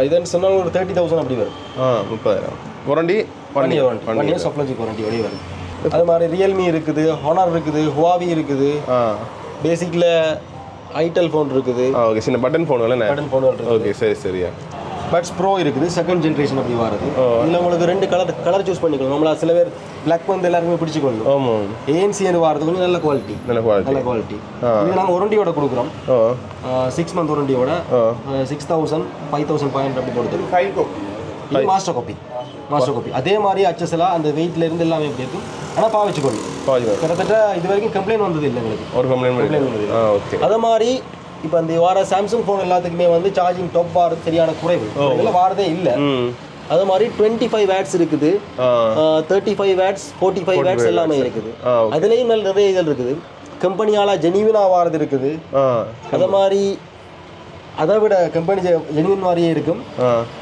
இதுன்னு சொன்னால் ஒரு தேர்ட்டி தௌசண்ட் அப்படி வரும். ஆ முப்பதாயிரம். Warranty one year warranty one year Softlogic வாரண்டியோடய வரும் அது மாதிரி ரியல்மி இருக்குது ஹானர் இருக்குது ஹுவாவி இருக்குது. பேசிக்கில் ஐடெல் ஃபோன் இருக்குது. ஓகே சின்ன பட்டன் ஃபோன் பட்டன் ஃபோன் இருக்குது. ஓகே சரி சரியா பட்ஸ் ப்ரோ இருக்குது செகண்ட் ஜென்ரேஷன் அப்படி வருது. ஓ. இதில் உங்களுக்கு ரெண்டு கலர் கலர் சூஸ் பண்ணிக்கலாம். நம்மளா சில பேர் பிளாக் வந்து எல்லாருமே பிடிச்சிக்கொள்ளும். ஆமாம் ஏஎன்சின்னு வரது கொஞ்சம் நல்ல குவாலிட்டி நல்ல குவாலிட்டி நல்ல குவாலிட்டி. இது நாங்கள் ஒரண்டியோட கொடுக்குறோம். Six month ஒரண்டியோட six thousand five thousand five hundred அப்படி கொடுத்துருக்கோம் இது மாஸ்டர் காப்பி மாஸ்டர் காப்பி அதே மாதிரி அச்சஸ்லாம் அந்த வெயிட்ல இருந்து எல்லாமே எப்படி இருக்கும்? ஆனால் பா வச்சுக்கொள்ளும் பாஜி கிட்டத்தட்ட இது வரைக்கும் கம்ப்ளைண்ட் வந்தது இல்லை எங்களுக்கு. ஒரு கம்ப்ளைண்ட் வந்தது. அதே மாதிரி இப்போ அந்த வார சாம்சங் ஃபோன் எல்லாத்துக்குமே வந்து சார்ஜிங் டாப் வாரது சரியான குறைவு. இதெல்லாம் வாரதே இல்லை. அது மாதிரி டுவெண்ட்டி ஃபைவ் வேட்ஸ் இருக்குது thirty five watts forty five watts எல்லாமே இருக்குது. அதுலேயும் நல்ல நிறைய இதழ் இருக்குது. கம்பெனியால் ஜெனியூனாக வாரது இருக்குது. அதே மாதிரி அதை விட கம்பெனி ஜெனியூன் மாதிரியே இருக்கும்.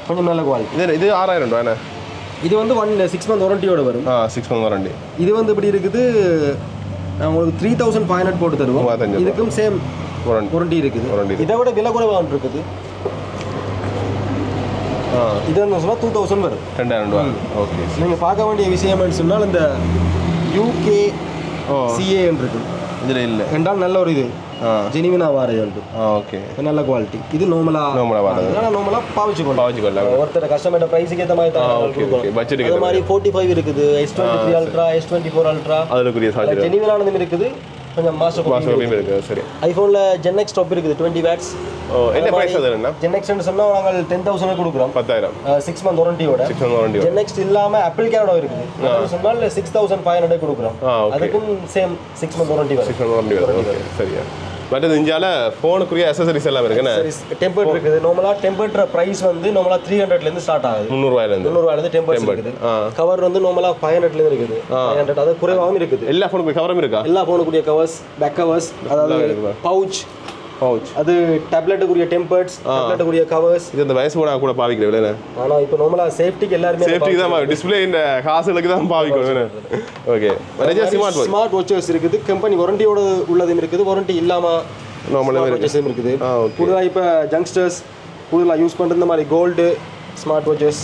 கொஞ்சம் நல்ல குவாலிட்டி இது இது ஆறாயிரம் ரூபா என்ன? இது வந்து ஒன் சிக்ஸ் மந்த் வாரண்டியோட வரும். சிக்ஸ் மந்த் வாரண்டி இது வந்து இப்படி இருக்குது? உங்களுக்கு த்ரீ தௌசண்ட் ஃபைவ் ஹண்ட்ரட் போட்டு தருவோம். இதுக்கும் சேம் வாரண்டி இருக்குது. இதை விட விலை குறைவாக இருக்குது? இது வந்து சொன்னால் டூ தௌசண்ட் வரும். ரெண்டாயிரம் ரூபா ஓகே நீங்கள் பார்க்க வேண்டிய விஷயம் சொன்னால் இந்த யூகே ஓ சிஏ இருக்கு இதில் இல்லை. ரெண்டால் நல்ல ஒரு இது. ஜெனிவினா வாரது உண்டு ஓகே. நல்ல குவாலிட்டி இது நார்மலா Normal ஆ வாரது. ஆனால் நார்மலாக பாவிச்சுக்கொள்ளலாம் பாவச்சிக்கொள்ளலாம் ஒருத்தர் கஸ்டமர் ப்ரைஸுக்கு ஏற்ற மாதிரி தான் okay. Budget க்கு அது மாதிரி. ஃபோர்ட்டி ஃபைவ் இருக்குது. S twenty three Ultra S twenty four Ultra charger. ஜெனிவினானதும் இருக்குது. கொஞ்சம் மாஸ்டர் மாசம் கம்மியும் இருக்கு சரி. ஐஃபோனில் ஜென்எக்ஸ் டாப் இருக்குது டுவெண்ட்டி வேட்ஸ் என்ன ப்ரைஸ் அது என்ன ஜென்எக்ஸ்னு சொன்னால் நாங்கள் டென் தௌசண்ட் கொடுக்குறோம். பத்தாயிரம். சிக்ஸ் மந்த் வாரண்டியோட சிக்ஸ் மந்த் வாரண்டி ஜென்எக்ஸ் இல்லாமல் ஆப்பிள் கேனோட இருக்குது. அது சொன்னால் சிக்ஸ் தௌசண்ட் ஃபைவ் ஹண்ட்ரட் கொடுக்குறோம். அதுக்கும் சேம் சிக்ஸ் மந்த் வாரண்டி வரும் சிக்ஸ் மந்த் வாரண்டி வரும் ஓகே சரியா மற்றது இந்தியாவில் ஃபோனுக்குரிய அசசரிஸ் எல்லாம் இருக்குண்ணே டெம்பர்ட் இருக்குது. நார்மலாக டெம்பர்ட்ற ப்ரைஸ் வந்து நார்மலாக த்ரீ ஹண்ட்ரட்லேருந்து ஸ்டார்ட் ஆகுது. முந்நூறுவாயிலேருந்து முந்நூறுவாயிலேருந்து டெம்பர்ட் இருக்குது. கவர் வந்து நார்மலாக ஃபைவ் ஹண்ட்ரட்லேருந்து இருக்குது. ஃபைவ் ஹண்ட்ரட் அது குறைவாகவும் இருக்குது. எல்லா ஃபோனுக்கும் கவரம் இருக்கா? எல்லா ஃபோனுக்குரிய கவர்ஸ் பேக் கவர்ஸ் அதாவது? பவுச் பவுச் அது டேப்லெட்டுக்குரிய டெம்பர்ட்ஸ் டேப்லெட்டுக்குரிய கவர்ஸ் இது இந்த வயசு கூட கூட பாவிக்கிறேன் இல்லைண்ணே ஆனால் இப்போ நார்மலாக சேஃப்டிக்கு எல்லாருமே சேஃப்டிக்கு தான் டிஸ்பிளே இந்த காசுகளுக்கு தான் பாவிக்கணும் ஓகே நிறைய ஸ்மார்ட் வாட்ச் ஸ்மார்ட் வாட்சஸ் இருக்குது. கம்பெனி வாரண்டியோட உள்ளதும் இருக்குது. வாரண்டி இல்லாமல் நார்மலாக வாட்சஸும் இருக்குது. கூடுதலாக இப்போ ஜங்ஸ்டர்ஸ் கூடுதலாக யூஸ் பண்ணுற மாதிரி கோல்டு ஸ்மார்ட் வாட்சஸ்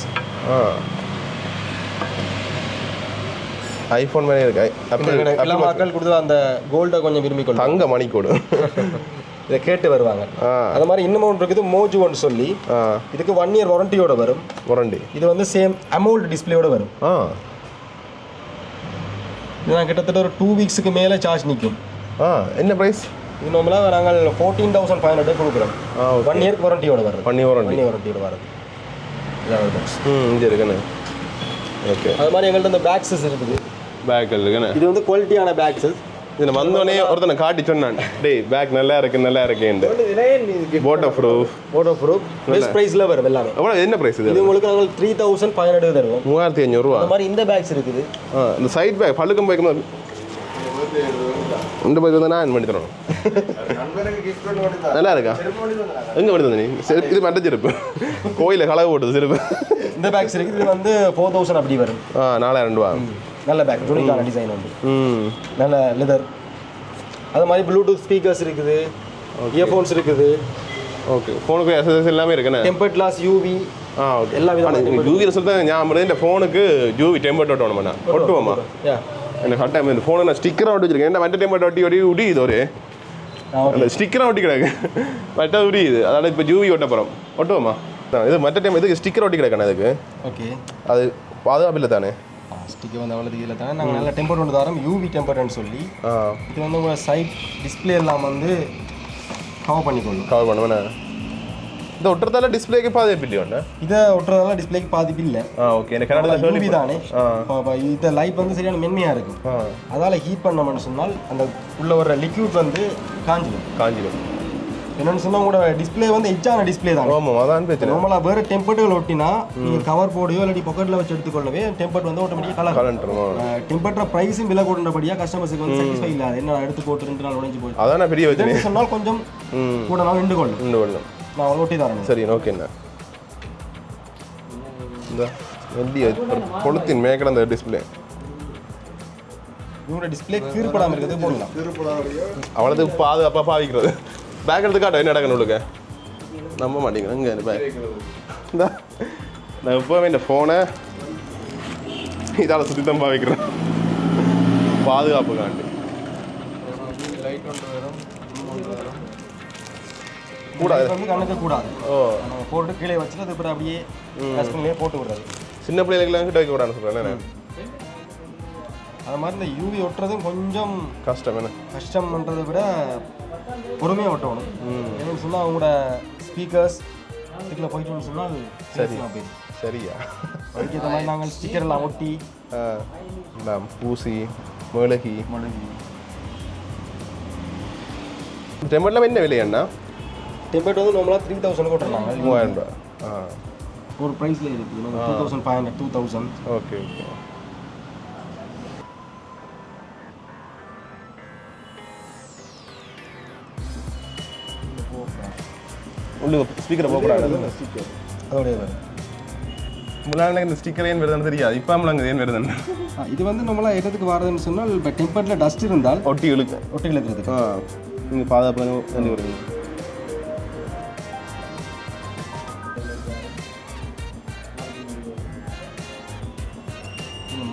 ஐஃபோன் மேலே இருக்கு. எல்லா மக்கள் கூடுதலாக அந்த கோல்டை கொஞ்சம் விரும்பி கொள்ளும் தங்க மணிக்கோடு. [laughs] இதை கேட்டு வருவாங்க. அது மாதிரி இன்னும் ஒன்று இருக்குது மோஜு ஒன்று சொல்லி. இதுக்கு ஒன் இயர் வாரண்டியோட வரும். வாரண்டி இது வந்து சேம் அமௌண்ட் டிஸ்பிளேயோட வரும். ஆ. இது நான் கிட்டத்தட்ட ஒரு டூ வீக்ஸுக்கு மேலே சார்ஜ் நிற்கும். ஆ என்ன ப்ரைஸ் இது நார்மலாக நாங்கள் ஃபோர்டீன் தௌசண்ட் ஃபைவ் ஹண்ட்ரட் கொடுக்குறோம். ஒன் இயர்க்கு வாரண்டியோட வரும். வாரண்டி ஒன் இயர் வாரண்டியோட இதான் ஒரு box. ம் இங்கே இருக்குண்ணே. ஓகே அது மாதிரி எங்கள்கிட்ட இந்த பேக்ஸஸ் இருக்குது. பேக் இருக்குண்ணே. இது வந்து குவாலிட்டியான பேக்ஸஸ் இது நான் வந்தோடனே ஒருத்தனை காட்டி சொன்னான். டேய் பேக் நல்லா இருக்கு நல்லா இருக்கேன்ட்டு. Photo proof photo proof best ப்ரைஸில் வரும் எல்லாமே. எவ்வளோ என்ன ப்ரைஸ் இது? இது உங்களுக்கு நாங்கள் த்ரீ தௌசண்ட் ஹண்ட்ரட் தருவோம். மூவாயிரத்தி அஞ்சூறுரூவா அது மாதிரி இந்த பேக்ஸ் இருக்குது. இந்த சைட் பேக் பழுக்கம் பேக் இந்த பேக் வந்து நான் பண்ணி தரணும். நல்லா இருக்கா? எங்கே பண்ணி தந்த நீ? செருப்பு இது மட்ட செருப்பு. கோயிலில் கலவை போட்டது செருப்பு. இந்த பேக்ஸ் இருக்குது இது வந்து ஃபோர் தௌசண்ட் அப்படி வரும். ஆ நாலாயிரம் ரூபா. நல்ல பேக் யூனிக்கான டிசைன் வந்து. ம். நல்ல லெதர் அது மாதிரி ப்ளூடூத் ஸ்பீக்கர்ஸ் இருக்குது இயர்ஃபோன்ஸ் இருக்குது. ஓகே ஃபோனுக்கு எஸ்எஸ்எஸ் எல்லாமே இருக்குண்ணே டெம்பர்ட் கிளாஸ் யூவி ஆ ஓகே எல்லா விதமான ஆனால் யூவியில் சொல்லிட்டு ஞாபகம் இந்த ஃபோனுக்கு யூவி டெம்பர்ட் ஒட்டணும்ண்ணா ஒட்டுவோமா எனக்கு கட்டாயம் இந்த ஃபோனை நான் ஸ்டிக்கராக ஒட்டி வச்சிருக்கேன். என்ன மற்ற டெம்பர்ட் ஒட்டி ஒட்டி உடி இது ஒரு? அந்த ஸ்டிக்கராக ஒட்டி கிடக்கு. மற்ற உடி இது. அதனால் இப்போ யூவி ஒட்ட போகிறோம் ஒட்டுவோமா? இது மற்ற டைம் இதுக்கு ஸ்டிக்கர் ஒட்டி கிடக்கண்ணா இதுக்கு. ஓகே அது பாதுகாப்பு இல்லை தானே? ஸ்டிக்கர் வந்து அவ்வளோ இதில் தானே. நாங்கள் நல்ல டெம்பர் ஒன்று தரோம். யூவி டெம்பர்னு சொல்லி. இது வந்து உங்கள் சைட் டிஸ்பிளே எல்லாம் வந்து கவர் பண்ணிக்கொள்ளும். கவர் பண்ணுவேண்ணே இந்த ஒட்டுறதால டிஸ்பிளேக்கு பாதுகாப்பு இல்லையோண்ணே இதை ஒட்டுறதால டிஸ்பிளேக்கு பாதிப்பு இல்லை. ஓகே எனக்கு கனடா யூவி தானே. இந்த லைட் வந்து சரியான மென்மையாக இருக்கும். அதால் ஹீட் பண்ணோம்னு சொன்னால் அந்த உள்ள வர லிக்யூட் வந்து காஞ்சிடும் காஞ்சிடும் என்னன்னு சொன்னால் உங்களோட டிஸ்பிளே வந்து எச்சான டிஸ்பிளே தான். ஆமாம் அதான் பிரச்சனை. நார்மலாக வேறு டெம்பர்ட்டுகள் ஒட்டினா நீங்கள் கவர் போடையோ இல்லாட்டி பொக்கெட்டில் வச்சு எடுத்துக்கொள்ளவே டெம்பர்ட் வந்து ஆட்டோமேட்டிக்காக கலர் கலண்டுருமா டெம்பர்ட்ற ப்ரைஸும் விலை கூடபடியாக கஸ்டமர்ஸுக்கு வந்து சாட்டிஸ்ஃபை இல்லாது என்ன எடுத்து போட்டு ரெண்டு நாள் உடைஞ்சு போயிட்டு அதானே பெரிய பிரச்சனை. சொன்னால் கொஞ்சம் ம். கூட நாள் நின்று கொள்ளும் ரெண்டு வெள்ளம் நான் ஒட்டி தரேன். சரி ஓகேண்ணா இந்த வெள்ளி கொளுத்தின் மேக்கட அந்த டிஸ்பிளே இவங்களோட டிஸ்பிளே கீழ்படாமல் இருக்கிறது போடலாம். அவ்வளோது பாதுகாப்பாக பாவிக்கிறது. பேக் எடுத்து காட்டும் என்ன நடக்கணும் உங்களுக்கு நம்ப மாட்டேங்கிறேன் இங்கே பேக் இந்த. நான் எப்போவுமே இந்த ஃபோனை இதால் சுற்றி தான் பாவிக்கிறேன் ஒன்று வரும் கூடாது கண்ணுக்கு கூடாது. ஓ. போட்டு கீழே வச்சுட்டு அது அப்படியே போட்டு விடுறது. சின்ன பிள்ளைகளுக்குலாம் கிட்ட வைக்க கூடாதுன்னு சொல்கிறேன் அது மாதிரி இந்த யூவி ஒட்டுறதும் கொஞ்சம் கஷ்டம் என்ன? கஷ்டம்ன்றதை விட பொறுமையாக ஒட்டணும். ஏன்னு சொன்னால் அவங்களோட ஸ்பீக்கர்ஸ் இதுக்குள்ள போயிட்டோம்னு சொன்னால் சரி. போயிடும் சரியா? அதுக்கேற்ற மாதிரி நாங்கள் ஸ்டிக்கர் எல்லாம் ஒட்டி. பூசி மிளகி டெம்பர்லாம் என்ன விலை அண்ணா? டெம்பேட் வந்து நார்மலாக த்ரீ தௌசண்ட் போட்டுருந்தாங்க மூவாயிரம் ரூபாய் ஆ. ஒரு ப்ரைஸில் இருக்குது. Two thousand five hundred two thousand okay okay உள்ளுக்கு ஸ்பீக்கரை போகக்கூடாது. ஸ்டிக்கர் அதோடைய முன்னாடி இந்த ஸ்டிக்கர் ஏன் வருதுன்னு தெரியாது. இப்போ நம்மளாங்க ஏன் வருதுன்னு. இது வந்து நம்மளாம் எதுக்கு வரதுன்னு சொன்னால் இப்போ டெம்பேட்டில் டஸ்ட் இருந்தால் ஒட்டி இழுக்க. ஒட்டி இழுக்கிறதுக்கு. ஆ நீங்கள் பாதுகாப்பு வேண்டி வருவீங்க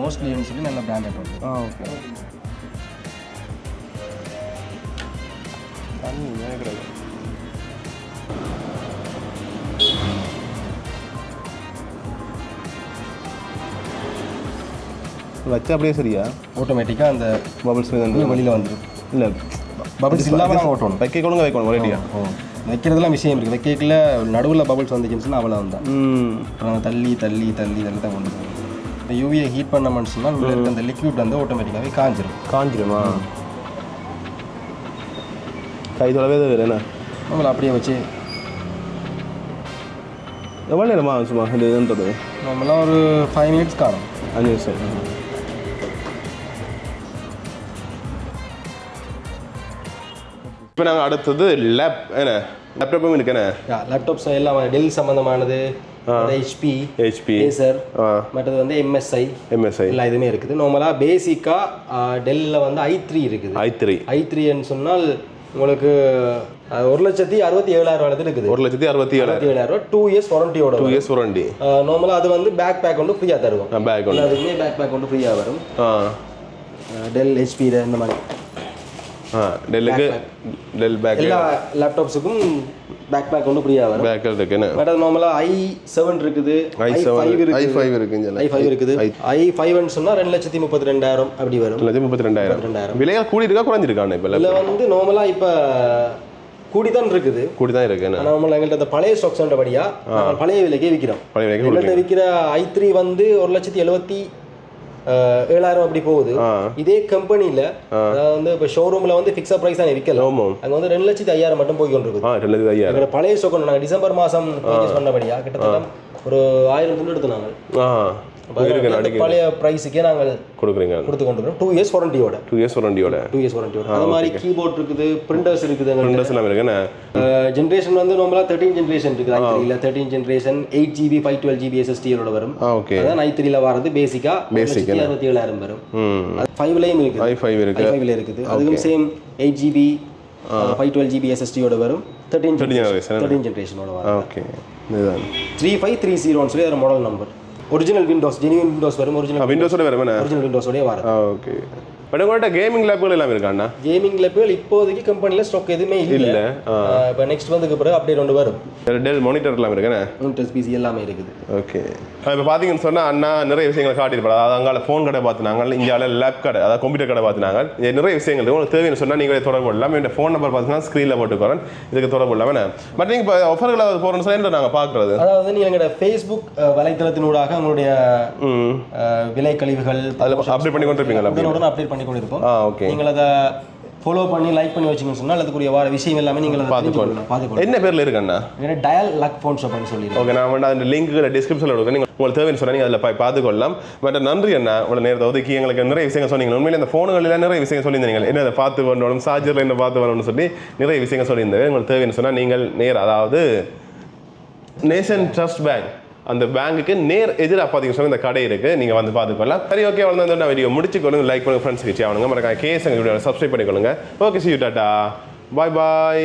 மோஸ்ட்லின்னு சொல்லி நல்ல பிராண்டட் வந்து ஆ ஓகே. தண்ணி கிடையாது வச்சா அப்படியே சரியா? ஆட்டோமேட்டிக்காக அந்த பபிள்ஸ் வெளியில் வந்துடும் இல்லை பபிள்ஸ் இல்லாமல் நாங்கள் ஓட்டணும். வைக்க கொடுங்க வைக்கணும் ஒரேடியா. வைக்கிறதுலாம் விஷயம் இருக்குது வைக்கல நடுவில் பபிள்ஸ் வந்துச்சுன்னு அவ்வளோ தான். ம். அப்புறம் தள்ளி தள்ளி தள்ளி தள்ளி தான் கொண்டு போகும் இந்த யூவியை ஹீட் பண்ணோம்னு சொன்னால் உள்ள இருக்க அந்த லிக்விட் வந்து ஆட்டோமேட்டிக்காகவே காஞ்சிரும். காஞ்சிருமா? கை தொலைவே வேறு என்ன? நம்மளை அப்படியே வச்சு எவ்வளோ நேரமா சும்மா இது இதுன்றது? நம்மளாம் ஒரு ஃபைவ் மினிட்ஸ் காணும். அஞ்சு நிமிஷம். இப்போ நாங்கள் அடுத்தது லேப் என்ன? லேப்டாப்பும் இருக்கு என்ன? லேப்டாப்ஸ் எல்லாம் டெல் சம்மந்தமானது ஹெச்பி ஹெச்பி ஏசர் மற்றது வந்து எம்எஸ்ஐ எம்எஸ்ஐ எல்லா இதுவுமே இருக்குது. நார்மலாக பேசிக்காக டெல்லில் வந்து ஐ த்ரீ இருக்குது. ஐ த்ரீ ஐ த்ரீன்னு சொன்னால் உங்களுக்கு ஒரு லட்சத்தி அறுபத்தி ஏழாயிரம் ரூபாய் இருக்குது. ஒரு லட்சத்தி அறுபத்தி ஏழாயிரம். ஏழாயிரம் டூ இயர்ஸ் வாரண்டியோட டூ இயர்ஸ் வாரண்டி நார்மலாக அது வந்து பேக் பேக் வந்து ஃப்ரீயாக தருவோம். பேக் ஒன்று எல்லாத்துக்குமே பேக் பேக் வந்து ஃப்ரீயாக வரும். டெல் ஹெச்பி இந்த மாதிரி. டெல்லுக்கு டெல் பேக் எல்லா லேப்டாப்ஸுக்கும் பேக் பேக் வந்து ஃப்ரீயாக வரும். பேக் இருக்குன்னு பட் அது நார்மலாக ஐ செவன் இருக்குது. ஐ செவன் ஐ இருக்குது. ஃபைவ் இருக்குங்க ஐ ஃபைவ் இருக்குது. ஐ ஃபைவ்னு சொன்னால் ரெண்டு லட்சத்தி முப்பத்தி ரெண்டாயிரம் அப்படி வரும். லட்சத்தி முப்பத்தி ரெண்டாயிரம். ரெண்டாயிரம். விலைகள் கூடி இருக்கா குறைஞ்சிருக்காண்ணே இப்போ இதில் வந்து நார்மலாக இப்போ கூடிதான் இருக்குது. கூடி தான் இருக்குன்னு நார்மலாக எங்கள்கிட்ட அந்த பழைய ஸ்டாக்ஸ் படியா பழைய விலைக்கே விற்கிறோம் பழைய விலைக்கு விற்கிற ஐ த்ரீ வந்து ஒரு லட்சத்தி எழுபத்தி ஏழாயிரம் அப்படி போகுது. இதே கம்பெனியில் வந்து இப்போ ஷோரூமில் வந்து ஃபிக்ஸட் ப்ரைஸ் தான் விற்கலாம் ஆமாம் அங்கே வந்து ரெண்டு லட்சத்தி ஐயாயிரம் மட்டும் போய் ஐயாயிரம். எங்களோட பழைய ஸ்டாக் நாங்கள் டிசம்பர் பர்ச்சேஸ் பண்ணபடியா கிட்டத்தட்ட ஒரு ஆயிரம் துண்டு எடுத்து நாங்கள் பழைய ப்ரைஸுக்கே நாங்கள் கொடுக்குறீங்க. கொடுத்து கொண்டு டூ இயர்ஸ் வாரண்டியோட டூ இயர்ஸ் வாரண்டியோட டூ இயர்ஸ் வாரண்டியோட அது மாதிரி கீபோர்ட் இருக்குது பிரிண்டர்ஸ் இருக்குது விண்டோஸ் எல்லாம் இருக்குண்ணே ஜென்ரேஷன் வந்து நார்மலாக தேர்ட்டின் ஜென்ரேஷன் இருக்குது ஐ த்ரீல thirteenth generation eight GB five twelve GB எஸ்எஸ்டியோட வரும். ஓகே. அதான் ஐ த்ரீல வரது பேசிக்கா பேசிக் அறுபத்தி ஏழாயிரம் வரும். ஃபைவ்லையும் இருக்குது. ஐ ஃபைவ் ஐ இருக்கு ஃபைவ்ல இருக்குது. அதுவும் same eight GB five twelve GB எஸ்எஸ்டியோட வரும். தேர்ட்டின். தேர்ட்டின் ஜென்ரேஷனோட வரும். ஓகே. த்ரீ ஃபைவ் த்ரீ ஜீரோன்னு சொல்லி அதில் model number original Windows genuine Windows வரும் ஒரிஜினல் விண்டோஸோட என்ன ஒரிஜினல் விண்டோஸோடய வரும் ஓகே பட் உங்கள்கிட்ட கேமிங் லேப்கள் எல்லாம் இருக்காண்ணா கேமிங் லேப்புகள் இப்போதைக்கு கம்பெனியில் ஸ்டாக் எதுவுமே இல்லை. இப்போ நெக்ஸ்ட் வந்ததுக்கு பிறகு அப்டேட் ஒன்று வரும். டெல் மானிட்டர் எல்லாம் இருக்குண்ணே? டெஸ்ட் பிசி எல்லாமே இருக்குது. ஓகே இப்போ பார்த்தீங்கன்னு சொன்னால் அண்ணா நிறைய விஷயங்களை காட்டியிருப்பாரு அதாவது அங்கால ஃபோன் கடை பார்த்துனாங்க இந்தியாவில் லேப் கடை அதாவது கம்ப்யூட்டர் கடை பார்த்துனாங்க நிறைய விஷயங்கள். உங்களுக்கு தேவைன்னு சொன்னால் நீங்கள் தொடர்பு கொள்ளலாம். இந்த ஃபோன் நம்பர் பார்த்தீங்கன்னா ஸ்க்ரீனில் போட்டுக்கிறேன் இதுக்கு தொடர்பு கொள்ளலாம் பட் நீங்கள் இப்போ ஆஃபர்கள் போகிறோம்னு சொன்னால் நாங்கள் பார்க்குறது அதாவது நீங்கள் எங்களோட ஃபேஸ்புக் வலைத்தளத்தினூடாக உங்களுடைய விலை கழிவுகள் அதில் அப்டேட் பண்ணி கொண்டிருப்பீங்களா உடனுடன் அப்டேட் பண்ணி கொண்டிருப்போம் ஆ ஓகே. நீங்கள் அதை ஃபாலோ பண்ணி லைக் பண்ணி வச்சிங்கன்னு சொன்னால் அதுக்குரிய வார விஷயம் எல்லாமே நீங்கள் அதை பார்த்துக்கொள்ளலாம். பார்த்துக்கொள்ளலாம் என்ன பேரில் இருக்குண்ணா பார்த்துக்கொள்ளலாம் டயல் லக் ஃபோன் ஷாப்னு சொல்லிடுறோம் ஓகே நான் வந்து அந்த லிங்க்குகளை டிஸ்கிரிப்ஷனில் கொடுக்குறேன். நீங்கள் உங்களுக்கு தேவைன்னு சொன்னால் நீங்கள் அதில் போய் பார்த்துக்கொள்ளலாம். பட் நன்றி அண்ணா உங்களை நேரத்தை ஒதுக்கி எங்களுக்கு நிறைய விஷயங்கள் சொன்னீங்க. உண்மையிலே அந்த ஃபோனுகளில் நிறைய விஷயங்கள் சொல்லியிருந்தீங்க. என்ன அதை பார்த்து வரணும் சார்ஜரில் என்ன பார்த்து வரணும்னு சொல்லி நிறைய விஷயங்கள் சொல்லியிருந்தேன். உங்களுக்கு தேவைன்னு சொன்னால் நீங்கள் நேர் அதாவது நேஷன் ட்ரஸ்ட் பேங்க் அந்த பேங்குக்கு நேர் எதிராக பார்த்தீங்க சொன்ன இந்த கடை இருக்குது நீங்கள் வந்து பார்த்துக்கொள்ளலாம் சரி ஓகே வந்து நான் வீடியோ முடிச்சுக்கொள்ளுங்க. லைக் பண்ணுங்க ஃப்ரெண்ட்ஸுக்கு ஆகணுங்க மறக்காம கேஸ் எங்கள் வீடியோ சப்ஸ்கிரைப் பண்ணிக்கொள்ளுங்க. Okay see you tata bye bye